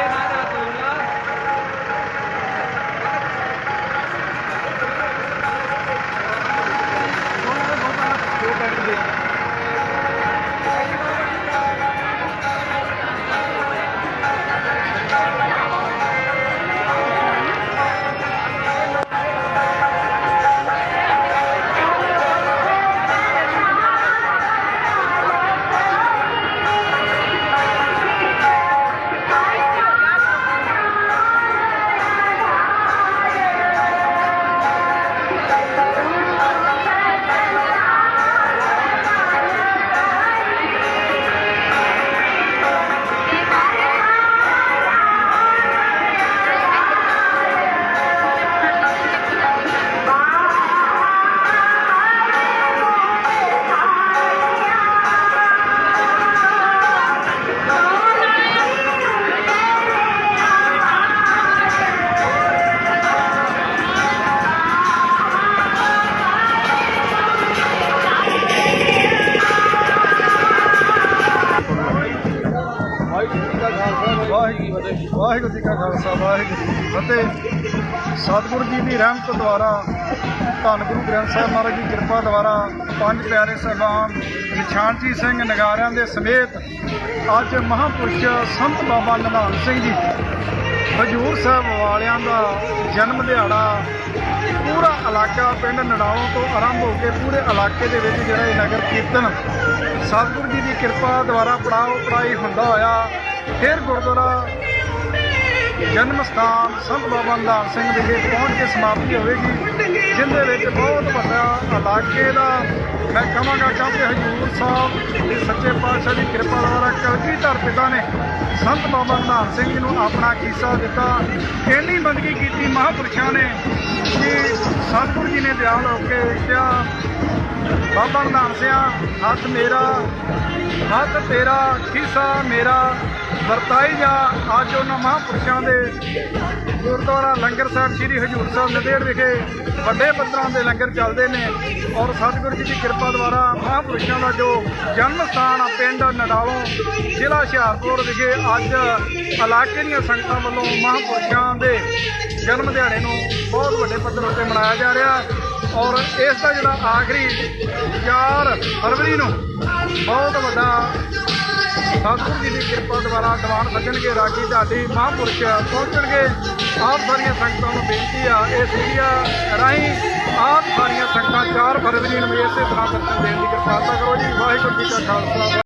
vale, madre. Waheguru ji ਕਾ ਖਾਲਸਾ, ਵਾਹਿਗੁਰੂ ਜੀ ਕੀ ਫਤਿਹ। ਸਤਿਗੁਰੂ ਜੀ ਦੀ ਰਹਿਮਤ ਦੁਆਰਾ ਧੰਨ ਗੁਰੂ ਗ੍ਰੰਥ ਸਾਹਿਬ ਮਹਾਰਾਜ ਦੀ ਕਿਰਪਾ ਦੁਆਰਾ ਪੰਜ ਪਿਆਰੇ ਸਾਹਿਬਾਨ ਨਿਸ਼ਾਨਜੀ ਸਿੰਘ ਨਗਾਰਿਆਂ ਦੇ ਸਮੇਤ ਅੱਜ ਮਹਾਪੁਰਸ਼ ਸੰਤ ਬਾਬਾ ਨਿਧਾਨ ਸਿੰਘ ਜੀ, ਹਜੂਰ ਸਾਹਿਬ ਵਾਲਿਆਂ ਦਾ ਜਨਮ ਦਿਹਾੜਾ ਪੂਰਾ ਇਲਾਕਾ ਪਿੰਡ ਨੜਾਉਂ ਤੋਂ ਆਰੰਭ ਹੋ ਕੇ ਪੂਰੇ ਇਲਾਕੇ ਦੇ ਵਿੱਚ ਜਿਹੜਾ ਇਹ ਨਗਰ ਕੀਰਤਨ ਸਤਿਗੁਰੂ ਜੀ ਦੀ ਕਿਰਪਾ ਦੁਆਰਾ ਪੜਾਓ ਪੜਾਈ ਹੁੰਦਾ ਹੋਇਆ, ਫਿਰ ਗੁਰਦੁਆਰਾ ਜਨਮ ਸਥਾਨ ਸੰਤ ਬਾਬਾ ਨਿਧਾਨ ਸਿੰਘ ਵਿਖੇ ਪਹੁੰਚ ਕੇ ਸਮਾਪਤੀ ਹੋਵੇਗੀ, ਜਿੰਦੇ ਵਿੱਚ ਬਹੁਤ ਵੱਡਾ ਇਲਾਕੇ ਦਾ ਮੈਂ ਕਹਾਂਗਾ ਕਿਉਂਕਿ ਹਜੂਰ ਸਾਹਿਬ ਦੇ ਸੱਚੇ ਪਾਤਸ਼ਾਹ ਦੀ ਕਿਰਪਾ ਦੁਆਰਾ ਕਲਗੀਧਰ ਪਿਤਾ ਨੇ ਸੰਤ ਬਾਬਾ ਨਿਧਾਨ ਸਿੰਘ ਜੀ ਨੂੰ ਆਪਣਾ ਕੀਸਾ ਦਿੱਤਾ। ਇੰਨੀ ਬੰਦਗੀ ਕੀਤੀ ਮਹਾਂਪੁਰਸ਼ਾਂ ਨੇ ਕਿ ਸਤਿਗੁਰੂ ਜੀ ਨੇ ਦਿਆਲ ਹੋ ਕੇ ਕਿਹਾ, ਬਾਬਾ ਨਿਧਾਨ ਸਿਆ, ਹੱਥ ਮੇਰਾ, ਹੱਥ ਤੇਰਾ, ਖੀਸਾ ਮੇਰਾ। ਵਰਤਾਈ ਜਾ ਅੱਜ ਉਹਨਾਂ ਮਹਾਂਪੁਰਸ਼ਾਂ ਦੇ ਗੁਰਦੁਆਰਾ ਲੰਗਰ ਸਾਹਿਬ ਸ੍ਰੀ ਹਜੂਰ ਸਾਹਿਬ ਨਦੇੜ ਵਿਖੇ ਵੱਡੇ ਪੱਧਰਾਂ ਦੇ ਲੰਗਰ ਚੱਲਦੇ ਨੇ ਔਰ ਸਤਿਗੁਰੂ ਜੀ ਦੀ ਕਿਰਪਾ ਦੁਆਰਾ ਮਹਾਂਪੁਰਸ਼ਾਂ ਦਾ ਜੋ ਜਨਮ ਸਥਾਨ ਆ ਪਿੰਡ ਨਡਾਲੋਂ, ਜ਼ਿਲ੍ਹਾ ਹੁਸ਼ਿਆਰਪੁਰ ਵਿਖੇ ਅੱਜ ਇਲਾਕੇ ਦੀਆਂ ਸੰਗਤਾਂ ਵੱਲੋਂ ਮਹਾਂਪੁਰਸ਼ਾਂ ਦੇ ਜਨਮ ਦਿਹਾੜੇ ਨੂੰ ਬਹੁਤ ਵੱਡੇ ਪੱਧਰ ਉੱਤੇ ਮਨਾਇਆ ਜਾ ਰਿਹਾ ਔਰ ਇਸ ਦਾ ਜਿਹੜਾ ਆਖਰੀ 4 ਫਰਵਰੀ ਨੂੰ ਬਹੁਤ ਵੱਡਾ ਸਤਿਗੁਰੂ ਜੀ ਦੀ ਕਿਰਪਾ ਦੁਆਰਾ ਦੀਵਾਨ ਸੱਜਣਗੇ, ਰਾਗੀ ਢਾਡੀ ਮਹਾਂਪੁਰਸ਼ ਪਹੁੰਚਣਗੇ। ਆਪ ਸਾਰੀਆਂ ਸੰਗਤਾਂ ਨੂੰ ਬੇਨਤੀ ਆ ਇਸ ਮੀਡੀਆ ਰਾਹੀਂ ਆਪ ਸਾਰੀਆਂ ਸੰਗਤਾਂ 4 ਫਰਵਰੀ ਨੂੰ ਇਸੇ ਤਰ੍ਹਾਂ ਦਰਸ਼ਨ ਦੇਣ ਦੀ ਕਿਰਪਾਲਤਾ ਕਰੋ ਜੀ। ਵਾਹਿਗੁਰੂ ਜੀ ਕਾ ਖਾਲਸਾ।